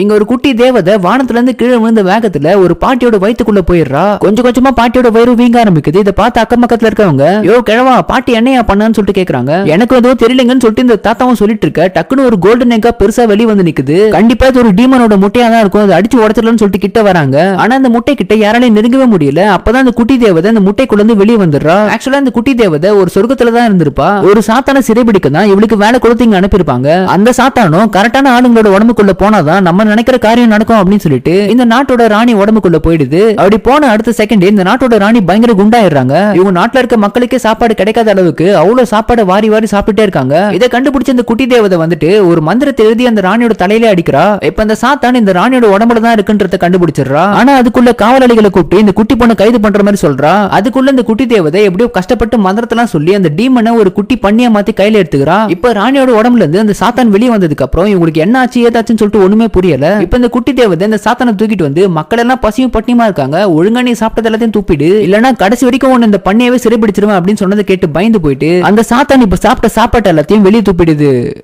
இங்க ஒரு குட்டி தேவதை வானத்துல இருந்து கீழே விழுந்த வேகத்துல ஒரு பாட்டியோட வயிற்றுக்குள்ள போயிடுறா. கொஞ்சம் கொஞ்சமா பாட்டியோட வயிறு வீங்க ஆரம்பிக்குது. இதை பார்த்து அக்கம் பக்கத்துல இருக்கவங்க யோ கிழவா பாட்டி என்னையா பண்ணான்னு சொல்லிட்டு கேக்குறாங்க. எனக்கு எதுவும் தெரியலங்கன்னு சொல்லிட்டு இந்த தாத்தாவும் சொல்லிட்டு இருக்க டக்குன்னு ஒரு கோல்டன் எக்கா பெருசா வெளி வந்து நிக்குது. கண்டிப்பா இது ஒரு டீமனோட முட்டையா தான் இருக்கும். அதை அடிச்சு உடச்சிடலாம்னு சொல்லிட்டு கிட்ட வராங்க. ஆனா அந்த முட்டை கிட்ட யாராலையும் நெருங்கவே முடியல. அப்பதான் அந்த குட்டி தேவதை அந்த முட்டைக்குள்ள இருந்து வெளியே வந்துடுறா. ஆக்சுவலா அந்த குட்டி தேவதை ஒரு சொர்க்கத்துல தான் இருந்திருப்பா. ஒரு சாத்தான சிறைபிடிக்க தான் இவளுக்கு வேலை கொடுத்து இங்க அனுப்பியிருப்பாங்க. அந்த சாத்தானும் கரெக்டான ஆளுங்களோட உடம்புக்குள்ள போனாதான் நம்ம நினைக்கிற காரியம் நடக்கும் அப்படின்னு சொல்லிட்டு இந்த நாட்டோட ராணி உடம்புக்குள்ள போயிடுது. அப்படி போன அடுத்த செகண்ட் இந்த நாட்டோட ராணி பயங்கர குண்டாயிடுறாங்க. இவங்க நாட்டுல இருக்க மக்களுக்கே சாப்பாடு கிடைக்காத அளவுக்கு அவ்வளவு சாப்பாடு வாரி வாரி சாப்பிட்டே இருக்காங்க. இதை கண்டுபிடிச்ச இந்த குட்டி தேவதை வந்துட்டு ஒரு மந்திரத்தை எழுதி அந்த ராணியோட தலையிலே அடிக்கிறா. இப்ப அந்த சாத்தான் இந்த ராணியோட உடம்புல தான் இருக்குன்றத கண்டுபிடிச்சிடுறா. ஆனா அதுக்குள்ள காவலாளிகளை கூப்பிட்டு இந்த குட்டி பொண்ணை கைது பண்ற மாதிரி சொல்றா. அதுக்குள்ள இந்த குட்டி தேவதை எப்படியோ கஷ்டப்பட்டு மந்திரத்தெல்லாம் சொல்லி அந்த டீமனை ஒரு குட்டி பண்ணியா மாத்தி கையில எடுத்துக்கிறா. இப்ப ராணியோட உடம்புல இருந்து அந்த சாத்தான் வெளியே வந்ததுக்கு அப்புறம் இவங்களுக்கு என்ன ஆச்சு ஏதாச்சுன்னு சொல்லிட்டு ஒண்ணுமே புரியல. இப்ப இந்த குட்டி தேவதை இந்த சாத்தானை தூக்கிட்டு வந்து மக்கள் எல்லாம் பசியும் பட்டினியுமா இருக்காங்க? ஒழுங்கா நீ சாப்பிட்டது எல்லாத்தையும் தூப்பிடு. இல்லனா கடைசி வரைக்கும் உன்னை இந்த பண்ணையவே சிறைபிடிச்சிருவேன் அப்படின்னு சொன்னதை கேட்டு பயந்து போயிட்டு அந்த சாத்தான் இப்ப சாப்பிட்ட சாப்பாட்டு எல்லாத்தையும் வெளியே துப்பிடுது.